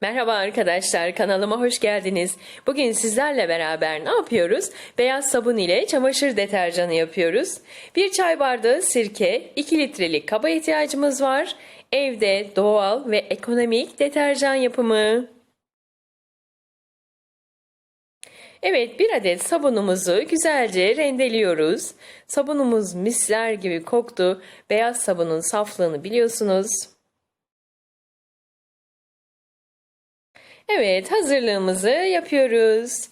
Merhaba arkadaşlar, kanalıma hoş geldiniz. Bugün sizlerle beraber ne yapıyoruz? Beyaz sabun ile çamaşır deterjanı yapıyoruz. Bir çay bardağı sirke, 2 litrelik kaba ihtiyacımız var. Evde doğal ve ekonomik deterjan yapımı. Evet, bir adet sabunumuzu güzelce rendeliyoruz. Sabunumuz misler gibi koktu. Beyaz sabunun saflığını biliyorsunuz. Evet, hazırlığımızı yapıyoruz.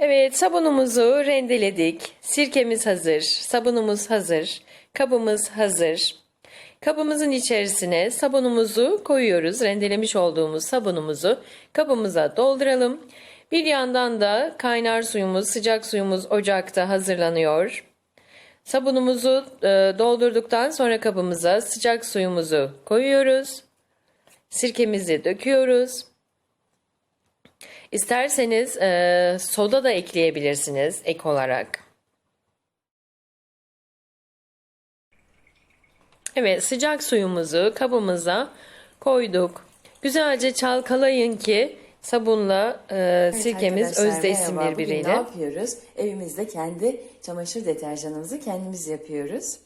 Evet, sabunumuzu rendeledik. Sirkemiz hazır, sabunumuz hazır, kabımız hazır. Kabımızın içerisine sabunumuzu koyuyoruz. Rendelemiş olduğumuz sabunumuzu kabımıza dolduralım. Bir yandan da kaynar suyumuz, sıcak suyumuz ocakta hazırlanıyor. Sabunumuzu e, doldurduktan sonra kabımıza sıcak suyumuzu koyuyoruz. Sirkemizi döküyoruz. İsterseniz e, soda da ekleyebilirsiniz ek olarak. Evet sıcak suyumuzu kabımıza koyduk. Güzelce çalkalayın ki sabunla e, sirkemiz Arkadaşlar, özdeşsin merhaba. Bugün birbiriyle. ne yapıyoruz? Evimizde kendi çamaşır deterjanımızı kendimiz yapıyoruz.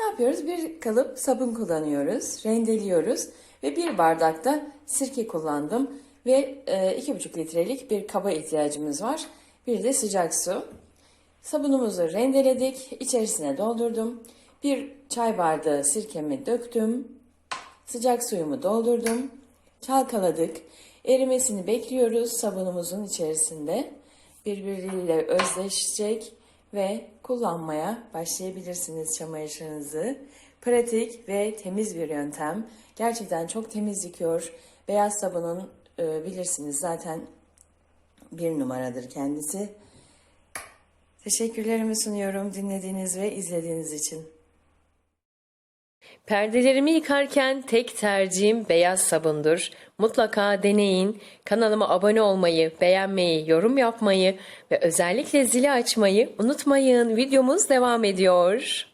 Ne yapıyoruz? Bir kalıp sabun kullanıyoruz, rendeliyoruz ve bir bardakta sirke kullandım ve e, iki buçuk litrelik bir kaba ihtiyacımız var. Bir de sıcak su. Sabunumuzu rendeledik, içerisine doldurdum. Bir çay bardağı sirkemi döktüm. Sıcak suyumu doldurdum. Çalkaladık. Erimesini bekliyoruz sabunumuzun içerisinde. Birbiriyle özleşecek ve kullanmaya başlayabilirsiniz çamaşırınızı. Pratik ve temiz bir yöntem. Gerçekten çok temiz yıkıyor. Beyaz sabunun e, bilirsiniz zaten bir numaradır kendisi. Teşekkürlerimi sunuyorum dinlediğiniz ve izlediğiniz için. Perdelerimi yıkarken tek tercihim beyaz sabundur. Mutlaka deneyin. Kanalıma abone olmayı, beğenmeyi, yorum yapmayı ve özellikle zili açmayı unutmayın. Videomuz devam ediyor.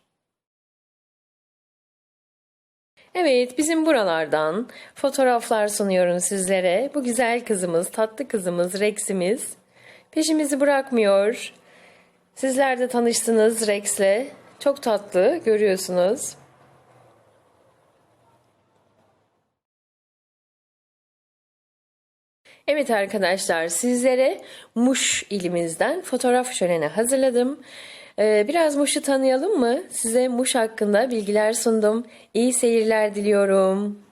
Evet, bizim buralardan fotoğraflar sunuyorum sizlere. Bu güzel kızımız, tatlı kızımız, Rex'imiz peşimizi bırakmıyor. Sizler de tanıştınız Rex'le. Çok tatlı, görüyorsunuz. Evet arkadaşlar sizlere Muş ilimizden fotoğraf şöleni hazırladım. Ee, biraz Muş'u tanıyalım mı? Size Muş hakkında bilgiler sundum. İyi seyirler diliyorum.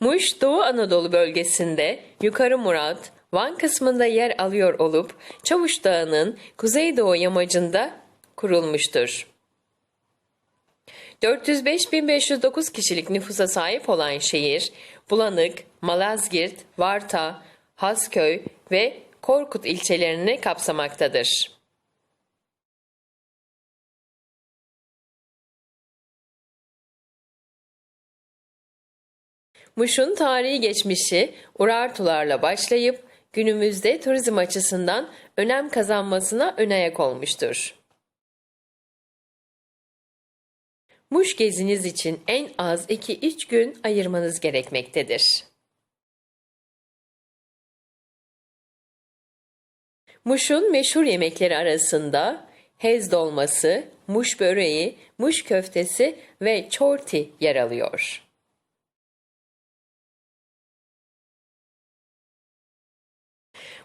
Muş Doğu Anadolu bölgesinde Yukarı Murat, Van kısmında yer alıyor olup Çavuş Dağı'nın kuzeydoğu yamacında kurulmuştur. 405.509 kişilik nüfusa sahip olan şehir, Bulanık, Malazgirt, Varta, Hasköy ve Korkut ilçelerini kapsamaktadır. Muş'un tarihi geçmişi Urartularla başlayıp günümüzde turizm açısından önem kazanmasına önayak olmuştur. Muş geziniz için en az 2-3 gün ayırmanız gerekmektedir. Muş'un meşhur yemekleri arasında hez dolması, muş böreği, muş köftesi ve çorti yer alıyor.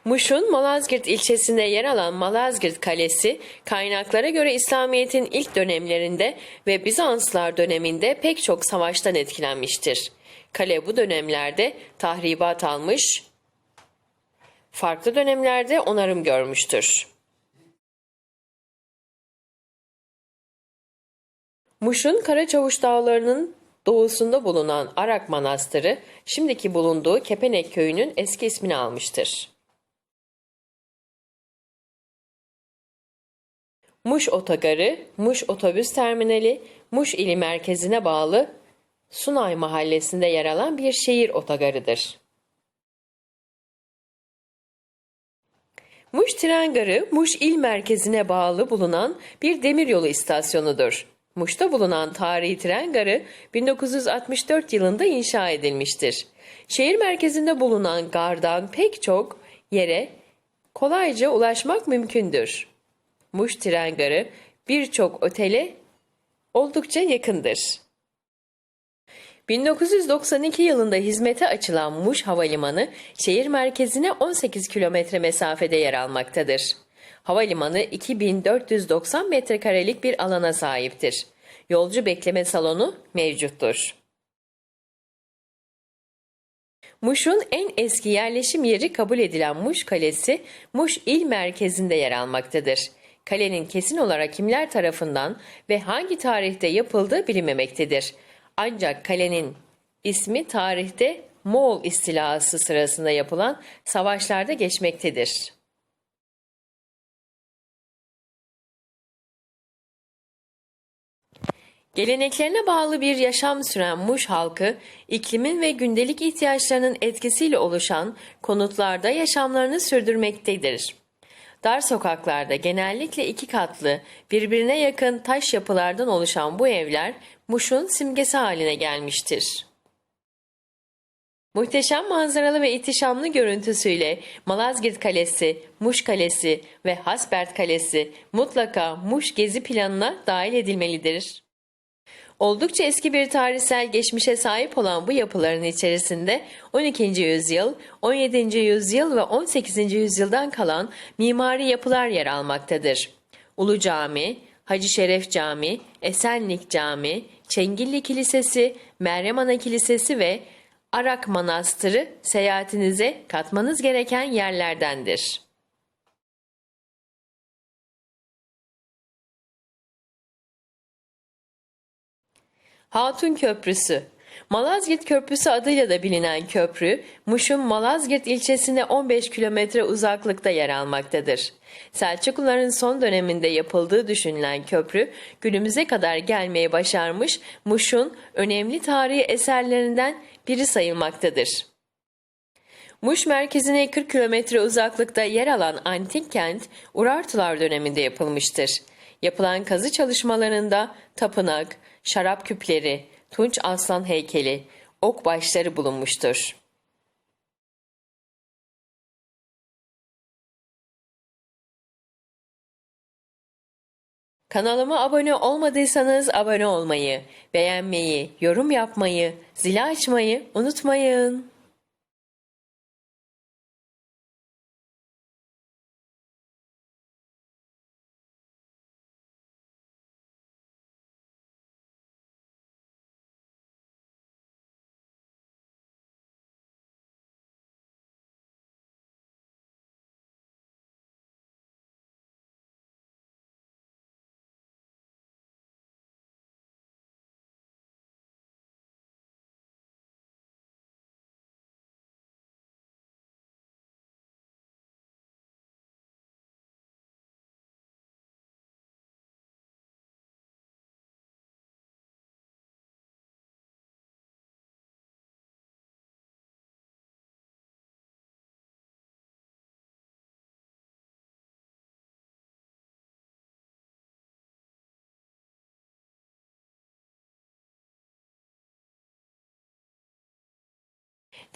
Muş'un Malazgirt ilçesinde yer alan Malazgirt Kalesi, kaynaklara göre İslamiyet'in ilk dönemlerinde ve Bizanslar döneminde pek çok savaştan etkilenmiştir. Kale bu dönemlerde tahribat almış, farklı dönemlerde onarım görmüştür. Muş'un Karaçavuş Dağları'nın doğusunda bulunan Arak Manastırı, şimdiki bulunduğu Kepenek Köyü'nün eski ismini almıştır. Muş Otogarı, Muş Otobüs Terminali, Muş ili merkezine bağlı Sunay Mahallesi'nde yer alan bir şehir otogarıdır. Muş Tren Garı, Muş il merkezine bağlı bulunan bir demiryolu istasyonudur. Muş'ta bulunan tarihi tren garı 1964 yılında inşa edilmiştir. Şehir merkezinde bulunan gardan pek çok yere kolayca ulaşmak mümkündür. Muş tren garı birçok otele oldukça yakındır. 1992 yılında hizmete açılan Muş Havalimanı şehir merkezine 18 kilometre mesafede yer almaktadır. Havalimanı 2490 metrekarelik bir alana sahiptir. Yolcu bekleme salonu mevcuttur. Muş'un en eski yerleşim yeri kabul edilen Muş Kalesi, Muş il merkezinde yer almaktadır. Kalenin kesin olarak kimler tarafından ve hangi tarihte yapıldığı bilinmemektedir. Ancak kalenin ismi tarihte Moğol istilası sırasında yapılan savaşlarda geçmektedir. Geleneklerine bağlı bir yaşam süren Muş halkı, iklimin ve gündelik ihtiyaçlarının etkisiyle oluşan konutlarda yaşamlarını sürdürmektedir. Dar sokaklarda genellikle iki katlı, birbirine yakın taş yapılardan oluşan bu evler Muş'un simgesi haline gelmiştir. Muhteşem manzaralı ve ihtişamlı görüntüsüyle Malazgirt Kalesi, Muş Kalesi ve Hasbert Kalesi mutlaka Muş gezi planına dahil edilmelidir. Oldukça eski bir tarihsel geçmişe sahip olan bu yapıların içerisinde 12. yüzyıl, 17. yüzyıl ve 18. yüzyıldan kalan mimari yapılar yer almaktadır. Ulu Cami, Hacı Şeref Cami, Esenlik Cami, Çengilli Kilisesi, Meryem Ana Kilisesi ve Arak Manastırı seyahatinize katmanız gereken yerlerdendir. Hatun Köprüsü Malazgirt Köprüsü adıyla da bilinen köprü, Muş'un Malazgirt ilçesine 15 kilometre uzaklıkta yer almaktadır. Selçukluların son döneminde yapıldığı düşünülen köprü, günümüze kadar gelmeyi başarmış Muş'un önemli tarihi eserlerinden biri sayılmaktadır. Muş merkezine 40 kilometre uzaklıkta yer alan antik kent Urartular döneminde yapılmıştır. Yapılan kazı çalışmalarında tapınak, şarap küpleri, tunç aslan heykeli, ok başları bulunmuştur. Kanalıma abone olmadıysanız abone olmayı, beğenmeyi, yorum yapmayı, zili açmayı unutmayın.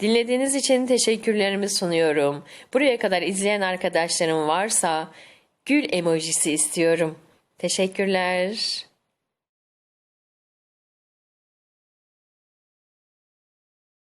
Dinlediğiniz için teşekkürlerimi sunuyorum. Buraya kadar izleyen arkadaşlarım varsa gül emojisi istiyorum. Teşekkürler.